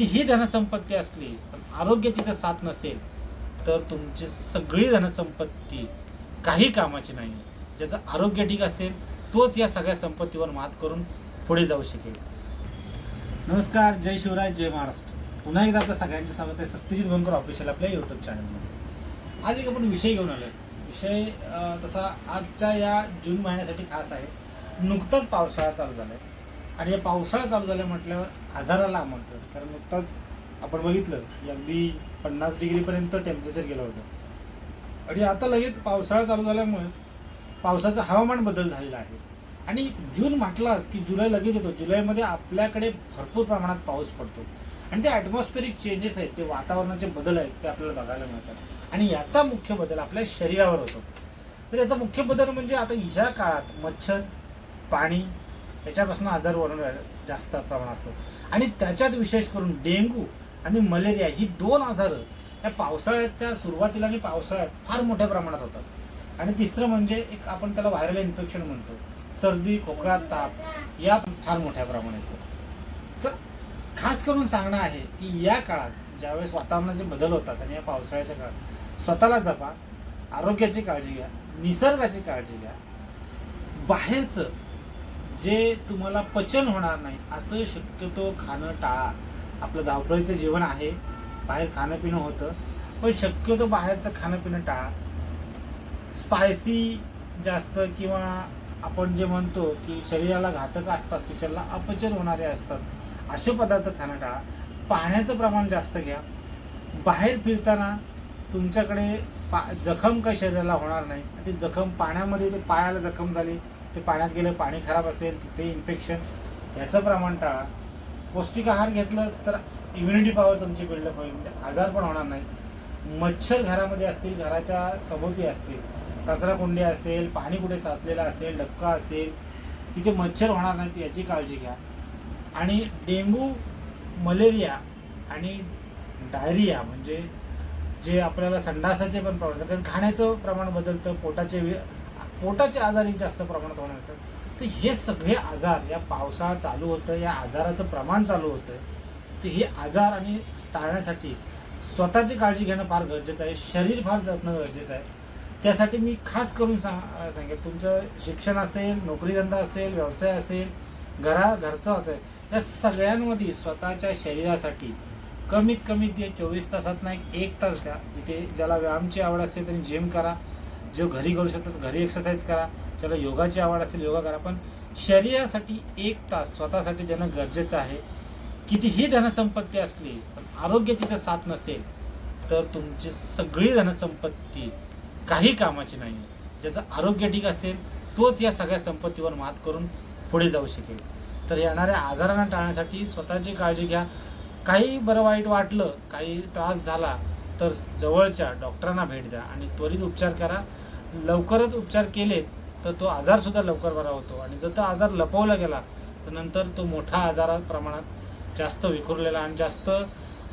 म्हणजे कितीही धनसंपत्ती असली पण आरोग्याची जर साथ नसेल तर तुमची सगळी धनसंपत्ती काही कामाची नाही. ज्याचं आरोग्य ठीक असेल तोच या सगळ्या संपत्तीवर मात करून पुढे जाऊ शकेल. नमस्कार जय शिवराय जय महाराष्ट्र. पुन्हा एकदा आपल्या सगळ्यांचं स्वागत आहे सत्यजित भंकर ऑफिशियल आपल्या यूट्यूब चॅनलमध्ये आज एक आपण विषय घेऊन आलो विषय तसा आजच्या या जून महिन्यासाठी खास आहे. नुकताच पावसाळा चालू झाला आहे आणि या पावसाळा चालू झाल्या म्हटल्यावर आजाराला आमंत्रण. कारण नुकताच आपण बघितलं की अगदी पन्नास डिग्रीपर्यंत टेम्परेचर गेलं होतं. आणि आता लगेच पावसाळा चालू झाल्यामुळे पावसाचं हवामान बदल झालेला आहे. आणि जून म्हटलाच की जुलै लगेच येतो. जुलैमध्ये आपल्याकडे भरपूर प्रमाणात पाऊस पडतो. आणि ते ॲटमॉस्फेरिक चेंजेस आहेत ते वातावरणाचे बदल आहेत ते आपल्याला बघायला मिळतात. आणि याचा मुख्य बदल आपल्या शरीरावर होतो. तर याचा मुख्य बदल म्हणजे आता ह्या काळात मच्छर पाणी याच्यापासून आजार वरून जास्त प्रमाण असतो. आणि त्याच्यात विशेष करून डेंग्यू आणि मलेरिया ही दोन आजार या पावसाळ्याच्या सुरुवातीला आणि पावसाळ्यात फार मोठ्या प्रमाणात होतात. आणि तिसरं म्हणजे एक आपण त्याला व्हायरल इन्फेक्शन म्हणतो. सर्दी खोकला ताप या फार मोठ्या प्रमाणात येतो. तर खास करून सांगणं आहे की या काळात ज्यावेळेस वातावरणाचे बदल होतात आणि या पावसाळ्याच्या काळात स्वतःला जपा आरोग्याची काळजी घ्या निसर्गाची काळजी घ्या. बाहेरचं जे तुम्हाला पचन होणार नाही असं शक्यतो खाणं टाळा. आपलं धावपळीचं जीवन आहे बाहेर खाणं पिणं होतं पण शक्यतो बाहेरचं खाणं पिणं टाळा. स्पायसी जास्त किंवा आपण जे म्हणतो की शरीराला घातक असतात किचनला अपचन होणारे असतात असे पदार्थ खाणं टाळा. पाण्याचं प्रमाण जास्त घ्या. बाहेर फिरताना तुमच्याकडे पा जखम काही शरीराला होणार नाही आणि ती जखम पाण्यामध्ये ते पायाला जखम झाली ते पाण्यात गेलं पाणी खराब असेल ते इन्फेक्शन याचं प्रमाण टाळा. पौष्टिक आहार घेतलं तर इम्युनिटी पॉवर तुमची बिल्डअप होईल. म्हणजे आजार पण होणार नाही. मच्छर घरामध्ये असतील घराच्या सभोवती असतील. कचरा कुंडी असेल पाणी कुठे साचलेलं असेल डबका असेल तिथे मच्छर होणार नाहीत याची काळजी घ्या. आणि डेंगू मलेरिया आणि डायरिया म्हणजे जे आपल्याला संडासाचे पण प्रमाण कारण खाण्याचं प्रमाण बदलतं पोटाचे पोटाचे आजारी जास्त प्रमाणात होणार येतात तर हे सगळे आजार या पावसाळा चालू होतं या आजाराचं प्रमाण चालू होतं तर हे आजार आणि टाळण्यासाठी स्वतःची काळजी घेणं फार गरजेचं आहे. शरीर फार जपणं गरजेचं आहे. त्यासाठी मी खास करून सांग सांगेन तुमचं शिक्षण असेल नोकरीधंदा असेल व्यवसाय असेल घरा घरचं होतं या सगळ्यांमध्ये स्वतःच्या शरीरासाठी कमीत कमी ते चोवीस तासात नाही एक एक तास द्या. जिथे ज्याला व्यायामची आवड असेल त्यांनी जिम करा. जे घरी करू शकतात घरी एक्सरसाइज करा ज्याला योगाची आवड असेल योगा करा. पण शरीरासाठी एक तास स्वतःसाठी देणं गरजेचं आहे. कितीही धनसंपत्ती असली पण आरोग्याची जर साथ नसेल तर तुमची सगळी धनसंपत्ती काही कामाची नाही. ज्याचं आरोग्य ठीक असेल तोच या सगळ्या संपत्तीवर मात करून पुढे जाऊ शकेल. तर येणाऱ्या आजारांना टाळण्यासाठी स्वतःची काळजी घ्या. काही बरं वाईट वाटलं काही त्रास झाला तर जवळच्या डॉक्टरांना भेट द्या आणि त्वरित उपचार करा. लवकरच उपचार केलेत तर तो आजारसुद्धा लवकर बरा होतो. आणि जर तो आजार लपवला गेला तर नंतर तो मोठा आजारा प्रमाणात जास्त विखुरलेला आणि जास्त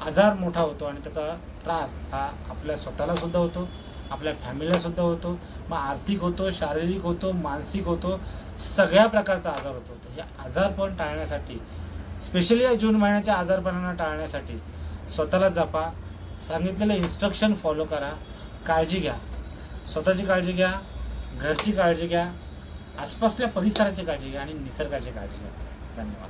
आजार मोठा होतो आणि त्याचा त्रास हा आपल्या स्वतःलासुद्धा होतो आपल्या फॅमिलीलासुद्धा होतो. मग आर्थिक होतो शारीरिक होतो मानसिक होतो सगळ्या प्रकारचा आजार होतो तर हे आजारपण टाळण्यासाठी स्पेशली या जून महिन्याच्या आजारपणांना टाळण्यासाठी स्वतःला जपा सांगितलेलं इन्स्ट्रक्शन फॉलो करा काळजी घ्या. स्वतःची काळजी घ्या घरची काळजी घ्या आसपासल्या परिसराची काळजी घ्या आणि निसर्गाची काळजी घ्या. धन्यवाद.